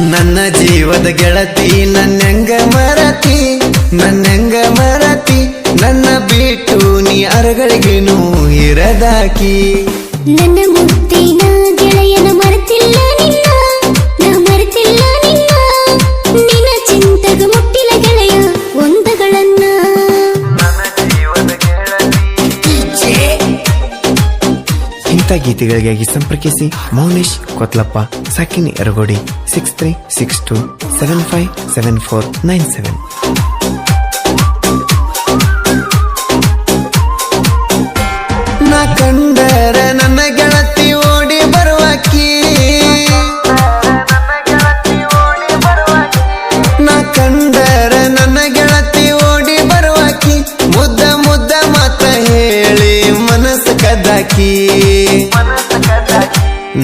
ನನ್ನ ಜೀವದ ಗೆಳತಿ ನನ್ನಂಗ ಮರತಿ ನನ್ನಂಗ ಮರತಿ ನನ್ನ ಬಿಟ್ಟು ನೀ ಅರಗಳಿಗೆನು ಇರದಾಕಿ. ನನ್ನ ಮುತ್ತಿನ ಗೀತೆಗಳಿಗಾಗಿ ಸಂಪರ್ಕಿಸಿ Mounesh Kotlappa, Sakini Aragodi six three six two seven five seven four nine seven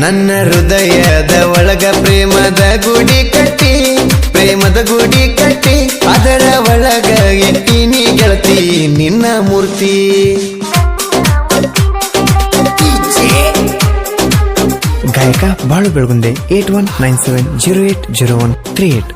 ನನ್ನ ಹೃದಯದ ಒಳಗ ಪ್ರೇಮದ ಗುಡಿ ಕಟ್ಟಿ, ಪ್ರೇಮದ ಗುಡಿ ಕಟ್ಟಿ, ಅದರ ಒಳಗ ಎತ್ತೀನಿ ಗೆಳತಿ, ನಿನ್ನ ಮೂರ್ತಿ. ಗಾಯಕ Balu Belagunde eight one nine seven zero eight zero one three eight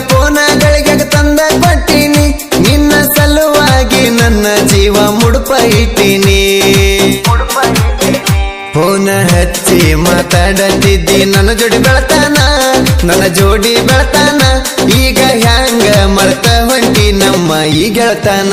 ಕೇಳಿದ ಪೋನಗಳಿಗೆ ತಂದ ಕೊಟ್ಟಿನಿ ನಿನ್ನ ಸಲುವಾಗಿ ನನ್ನ ಜೀವ ಮುಡುಪ ಇಟ್ಟಿನಿ. ಫೋನ ಹಚ್ಚಿ ಮಾತಾಡತಿದ್ದಿ. ನನ್ನ ಜೋಡಿ ಬೆಳತಾನ, ನನ್ನ ಜೋಡಿ ಬೆಳತಾನ. ಈಗ ಹ್ಯಾಂಗ ಮರ್ತ ಹೊಂಟಿ ನಮ್ಮ ಈ ಗೆಳತಾನ.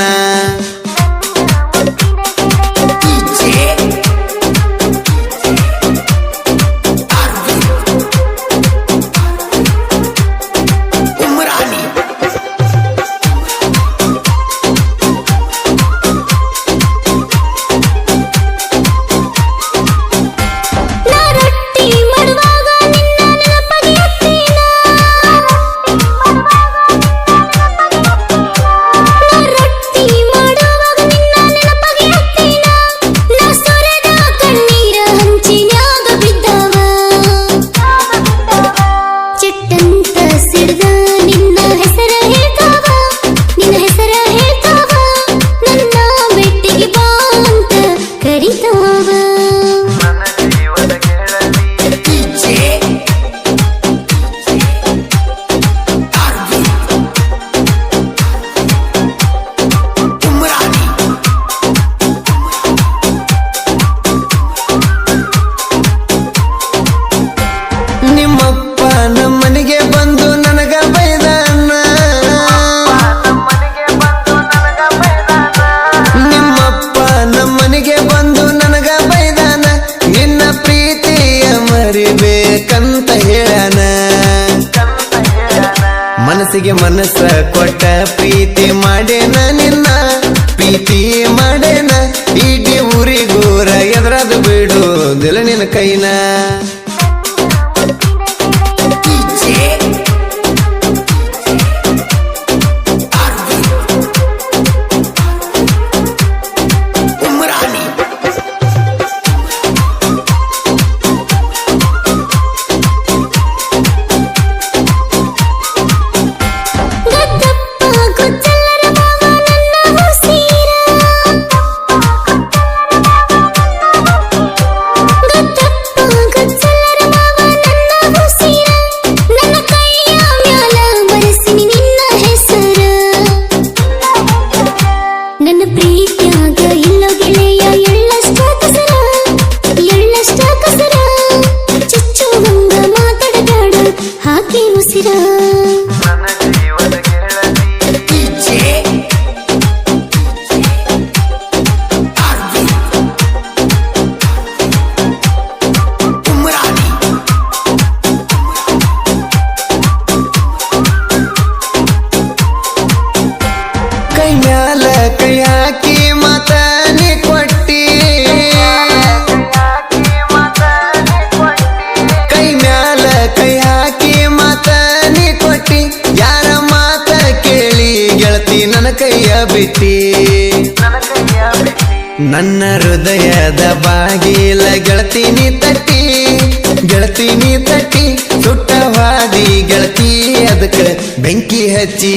人 ಮನಸ್ಸಿಗೆ ಮನಸ್ಸ ಕೊಟ್ಟ ಪ್ರೀತಿ ಮಾಡೇನ ನಿನ್ನ? ಪ್ರೀತಿ ಮಾಡೇನ ಇಡೀ ಊರಿಗೂರ ಎದುರದು ಬಿಡು ನಿನ್ನ ಕೈನ. que no. ಬಿಟ್ಟಿ ನನ್ನ ಹೃದಯದ ಬಾಗಿಲ ಗೆಳತೀನಿ ತಟ್ಟಿ ಗೆಳತೀನಿ ತಟ್ಟಿ ಸುಟ್ಟವಾದಿ ಗೆಳತಿ ಅದಕ್ಕೆ ಬೆಂಕಿ ಹಚ್ಚಿ.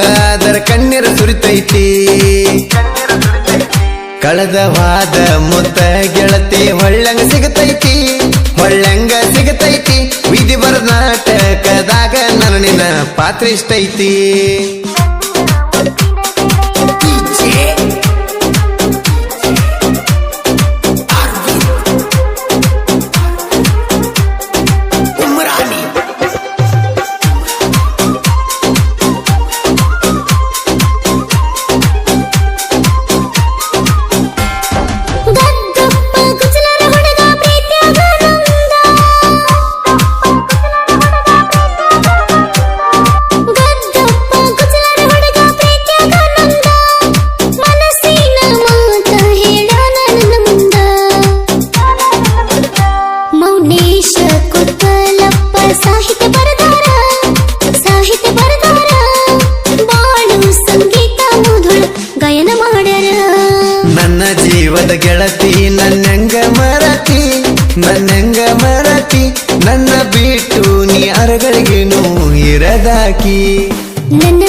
ಅದರ ಕಣ್ಣೀರ ಸುರಿತೈತಿ. ಕಳೆದವಾದ ಮುತ್ತ ಗೆಳತಿ ಹೊಳ್ಳಂಗ ಸಿಗತೈತಿ ಹೊಳ್ಳಂಗ ಸಿಗತೈತಿ. ವಿಧಿ ನಾಟಕದಾಗ ನನ್ನ ನಿನ್ನ ಪಾತ್ರ ಇಷ್ಟೈತಿ. ಗೆಳತಿ ನನ್ನಂಗ ಮರತಿ ನನ್ನಂಗ ಮರತಿ ನನ್ನ ಬಿಟ್ಟು ನೀ ಅರಗಳಿಗೇನು ಇರದಾಕಿ. ನನ್ನ